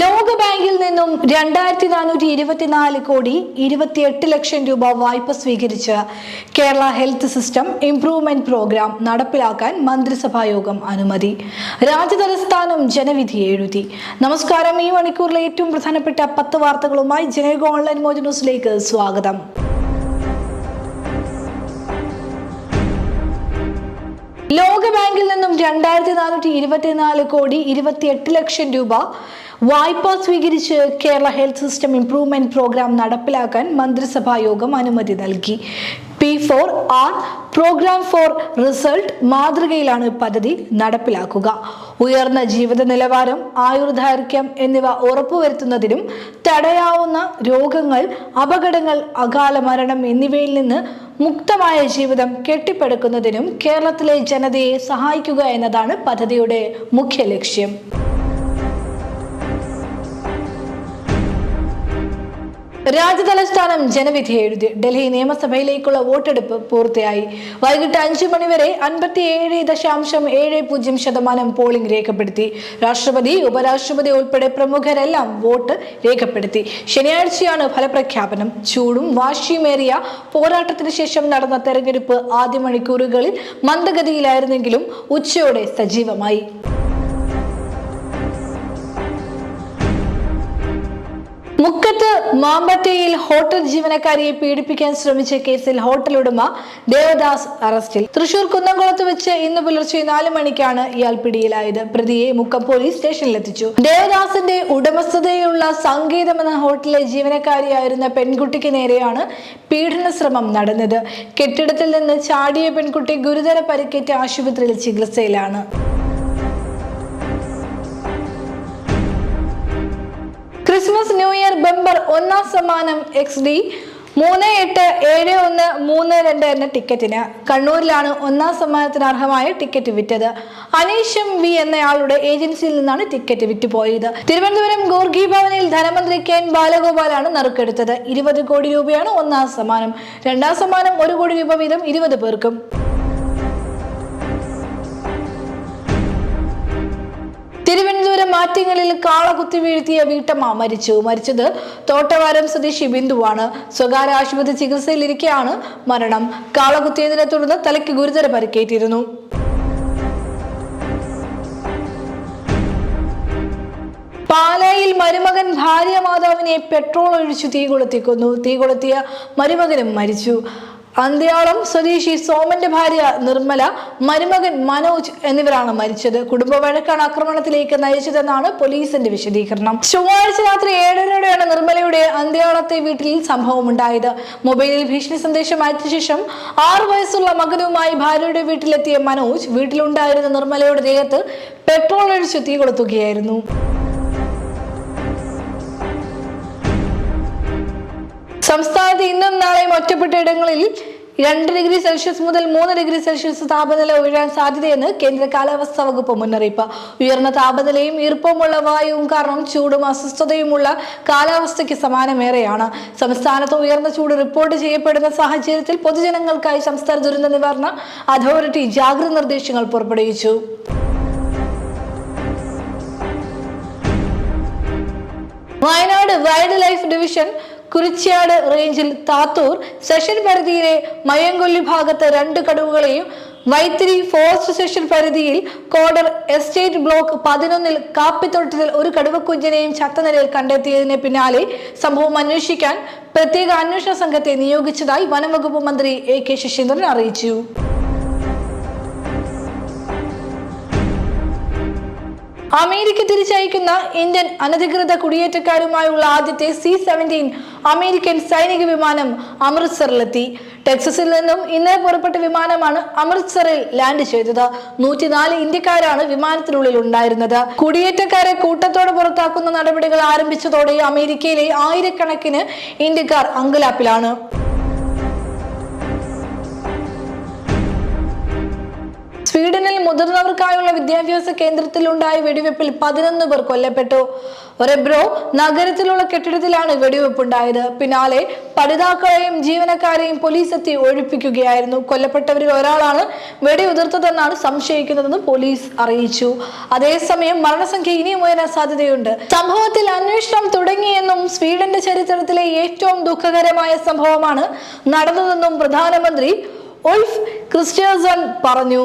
ലോകബാങ്കിൽ നിന്നും രണ്ടായിരത്തി നാനൂറ്റി ഇരുപത്തിനാല് കോടി ഇരുപത്തിയെട്ട് ലക്ഷം രൂപ വായ്പ സ്വീകരിച്ച് Kerala health system improvement program നടപ്പിലാക്കാൻ മന്ത്രിസഭാ യോഗം അനുമതി രാജ്യതലസ്ഥാനം ജനവിധി എഴുതി. നമസ്കാരം. ഈ മണിക്കൂറിലെ ഏറ്റവും പ്രധാനപ്പെട്ട പത്ത് വാർത്തകളുമായി ജനകോ ഓൺലൈൻ മോജ് ന്യൂസിലേക്ക് സ്വാഗതം. ലോകബാങ്കിൽ നിന്നും രണ്ടായിരത്തി നാനൂറ്റി ഇരുപത്തിനാല് കോടി ഇരുപത്തിയെട്ട് ലക്ഷം രൂപ വായ്പ സ്വീകരിച്ച് Kerala health system improvement program നടപ്പിലാക്കാൻ മന്ത്രിസഭാ യോഗം അനുമതി നൽകി. P for R program for result മാതൃകയിലാണ് പദ്ധതി നടപ്പിലാക്കുക. ഉയർന്ന ജീവിത നിലവാരം ആയുർദൈർഘ്യം എന്നിവ ഉറപ്പുവരുത്തുന്നതിനും തടയാവുന്ന രോഗങ്ങൾ അപകടങ്ങൾ അകാല മരണം എന്നിവയിൽ നിന്ന് മുക്തമായ ജീവിതം കെട്ടിപ്പടുക്കുന്നതിനും കേരളത്തിലെ ജനതയെ സഹായിക്കുക എന്നതാണ് പദ്ധതിയുടെ മുഖ്യ ലക്ഷ്യം. രാജ്യതലസ്ഥാനം ജനവിധി എഴുതി. ഡൽഹി നിയമസഭയിലേക്കുള്ള വോട്ടെടുപ്പ് പൂർത്തിയായി. വൈകിട്ട് അഞ്ചു മണിവരെ അൻപത്തിയേഴ് ദശാംശം ഏഴ് പൂജ്യം ശതമാനം പോളിംഗ് രേഖപ്പെടുത്തി. രാഷ്ട്രപതി ഉപരാഷ്ട്രപതി ഉൾപ്പെടെ പ്രമുഖരെല്ലാം വോട്ട് രേഖപ്പെടുത്തി. ശനിയാഴ്ചയാണ് ഫലപ്രഖ്യാപനം. ചൂടും വാശിയുമേറിയ പോരാട്ടത്തിന് ശേഷം നടന്ന തെരഞ്ഞെടുപ്പ് ആദ്യ മണിക്കൂറുകളിൽ മന്ദഗതിയിലായിരുന്നെങ്കിലും ഉച്ചയോടെ സജീവമായി. മുക്കത്ത് മാമ്പറ്റയിൽ ഹോട്ടൽ ജീവനക്കാരിയെ പീഡിപ്പിക്കാൻ ശ്രമിച്ച കേസിൽ ഹോട്ടൽ ഉടമ ദേവദാസ് അറസ്റ്റിൽ. തൃശൂർ കുന്നംകുളത്ത് വെച്ച് ഇന്ന് പുലർച്ചെ നാല് മണിക്കാണ് ഇയാൾ പിടിയിലായത്. പ്രതിയെ മുക്കം പോലീസ് സ്റ്റേഷനിലെത്തിച്ചു. ദേവദാസിന്റെ ഉടമസ്ഥതയിലുള്ള സംഗീതം എന്ന ഹോട്ടലിലെ ജീവനക്കാരിയായിരുന്ന പെൺകുട്ടിക്ക് നേരെയാണ് പീഡന ശ്രമം നടന്നത്. കെട്ടിടത്തിൽ നിന്ന് ചാടിയ പെൺകുട്ടി ഗുരുതര പരിക്കേറ്റ് ആശുപത്രിയിൽ ചികിത്സയിലാണ്. ക്രിസ്മസ് ന്യൂ ഇയർ ബമ്പർ ഒന്നാം സമ്മാനം എക്സ് ഡി മൂന്ന് എട്ട് ഏഴ് ഒന്ന് മൂന്ന് രണ്ട് എന്ന ടിക്കറ്റിന് കണ്ണൂരിലാണ് ഒന്നാം സമ്മാനത്തിന് അർഹമായ ടിക്കറ്റ് വിറ്റത്. അനീഷം വി എന്നയാളുടെ ഏജൻസിയിൽ നിന്നാണ് ടിക്കറ്റ് വിറ്റുപോയത്. തിരുവനന്തപുരം ഗോർഗി ഭവനിൽ ധനമന്ത്രി കെ എൻ ബാലഗോപാലാണ് നറുക്കെടുത്തത്. ഇരുപത് കോടി രൂപയാണ് ഒന്നാം സമ്മാനം. രണ്ടാം സമ്മാനം ഒരു കോടി രൂപ വീതം ഇരുപത് പേർക്കും. തിരുവനന്തപുരം കാളകുത്തി വീഴ്ത്തിയ വീട്ടമ്മ മരിച്ചു. മരിച്ചത് തോട്ടവാരം സ്വദേശി ബിന്ദുവാണ്. സ്വകാര്യ ആശുപത്രി ചികിത്സയിലിരിക്കെയാണ് മരണം. കാളകുത്തിയതിനെ തുടർന്ന് തലയ്ക്ക് ഗുരുതര പരിക്കേറ്റിരുന്നു. പാലായിൽ മരുമകൻ ഭാര്യ മാതാവിനെ പെട്രോൾ ഒഴിച്ചു തീ കൊളുത്തിക്കൊന്നു. തീ കൊളുത്തിയ മരുമകനും മരിച്ചു. അന്ത്യാളം സ്വദേശി സോമന്റെ ഭാര്യ നിർമ്മല മരുമകൻ മനോജ് എന്നിവരാണ് മരിച്ചത്. കുടുംബ വഴക്കാണ് ആക്രമണത്തിലേക്ക് നയിച്ചതെന്നാണ് പോലീസിന്റെ വിശദീകരണം. ചൊവ്വാഴ്ച രാത്രി ഏഴരയോടെയാണ് നിർമ്മലയുടെ അന്ത്യാളത്തെ വീട്ടിൽ സംഭവം ഉണ്ടായത് മൊബൈലിൽ ഭീഷണി സന്ദേശം അയച്ച ശേഷം ആറു വയസ്സുള്ള മകനുമായി ഭാര്യയുടെ വീട്ടിലെത്തിയ മനോജ് വീട്ടിലുണ്ടായിരുന്ന നിർമ്മലയുടെ ദേഹത്ത് പെട്രോൾ ഒഴിച്ചു തീ കൊളുത്തുകയായിരുന്നു. സംസ്ഥാനത്ത് ഇന്നും നാളെയും ഒറ്റപ്പെട്ട ഇടങ്ങളിൽ രണ്ട് ഡിഗ്രി സെൽഷ്യസ് മുതൽ മൂന്ന് ഡിഗ്രി സെൽഷ്യസ് താപനില ഉയരാൻ സാധ്യതയെന്ന് കേന്ദ്ര കാലാവസ്ഥാ വകുപ്പ് മുന്നറിയിപ്പ്. ഉയർന്ന താപനിലയും ഈർപ്പമുള്ള വായുവും കാരണം ചൂടും അസ്വസ്ഥതയുമുള്ള കാലാവസ്ഥയ്ക്ക് സമാനമേറെയാണ്. സംസ്ഥാനത്ത് ഉയർന്ന ചൂട് റിപ്പോർട്ട് ചെയ്യപ്പെടുന്ന സാഹചര്യത്തിൽ പൊതുജനങ്ങൾക്കായി സംസ്ഥാന ദുരന്ത നിവാരണ അതോറിറ്റി ജാഗ്രത നിർദ്ദേശങ്ങൾ പുറപ്പെടുവിച്ചു. Wayanad wild life division Kurichyad റേഞ്ചിൽ താത്തൂർ സെഷൻ പരിധിയിലെ മയങ്കൊല്ലി ഭാഗത്ത് രണ്ട് കടുവകളെയും വൈത്തിരി ഫോറസ്റ്റ് സെഷൻ പരിധിയിൽ കോഡർ എസ്റ്റേറ്റ് ബ്ലോക്ക് പതിനൊന്നിൽ കാപ്പിത്തൊട്ടത്തിൽ ഒരു കടുവക്കുഞ്ഞിനെയും ചത്തനിലയിൽ കണ്ടെത്തിയതിന് പിന്നാലെ സംഭവം അന്വേഷിക്കാൻ പ്രത്യേക അന്വേഷണ സംഘത്തെ നിയോഗിച്ചതായി വനംവകുപ്പ് മന്ത്രി എ കെ ശശീന്ദ്രൻ അറിയിച്ചു. അമേരിക്ക തിരിച്ചയക്കുന്ന ഇന്ത്യൻ അനധികൃത കുടിയേറ്റക്കാരുമായുള്ള ആദ്യത്തെ സി സെവന്റീൻ അമേരിക്കൻ സൈനിക വിമാനം അമൃത്സറിലെത്തി. ടെക്സസിൽ നിന്നും ഇന്നലെ പുറപ്പെട്ട വിമാനമാണ് അമൃത്സറിൽ ലാൻഡ് ചെയ്തത്. നൂറ്റിനാല് ഇന്ത്യക്കാരാണ് വിമാനത്തിനുള്ളിൽ ഉണ്ടായിരുന്നത്. കുടിയേറ്റക്കാരെ കൂട്ടത്തോടെ പുറത്താക്കുന്ന നടപടികൾ ആരംഭിച്ചതോടെ അമേരിക്കയിലെ ആയിരക്കണക്കിന് ഇന്ത്യക്കാർ അങ്കലാപ്പിലാണ്. മുതിർന്നവർക്കായുള്ള വിദ്യാഭ്യാസ കേന്ദ്രത്തിലുണ്ടായ വെടിവെപ്പിൽ പതിനൊന്ന് പേർ കൊല്ലപ്പെട്ടു. ഒരെബ്രോ നഗരത്തിലുള്ള കെട്ടിടത്തിലാണ് വെടിവെപ്പുണ്ടായത്. പിന്നാലെ പഠിതാക്കളെയും ജീവനക്കാരെയും പോലീസ് എത്തി ഒഴിപ്പിക്കുകയായിരുന്നു. കൊല്ലപ്പെട്ടവരിൽ ഒരാളാണ് വെടിയുതിർത്തതെന്നാണ് സംശയിക്കുന്നതെന്ന് പോലീസ് അറിയിച്ചു. അതേസമയം മരണസംഖ്യ ഇനിയും ഉയരാൻ സാധ്യതയുണ്ട്. സംഭവത്തിൽ അന്വേഷണം തുടങ്ങിയെന്നും സ്വീഡന്റെ ചരിത്രത്തിലെ ഏറ്റവും ദുഃഖകരമായ സംഭവമാണ് നടന്നതെന്നും പ്രധാനമന്ത്രി ഉൾഫ് ക്രിസ്റ്റേഴ്സൺ പറഞ്ഞു.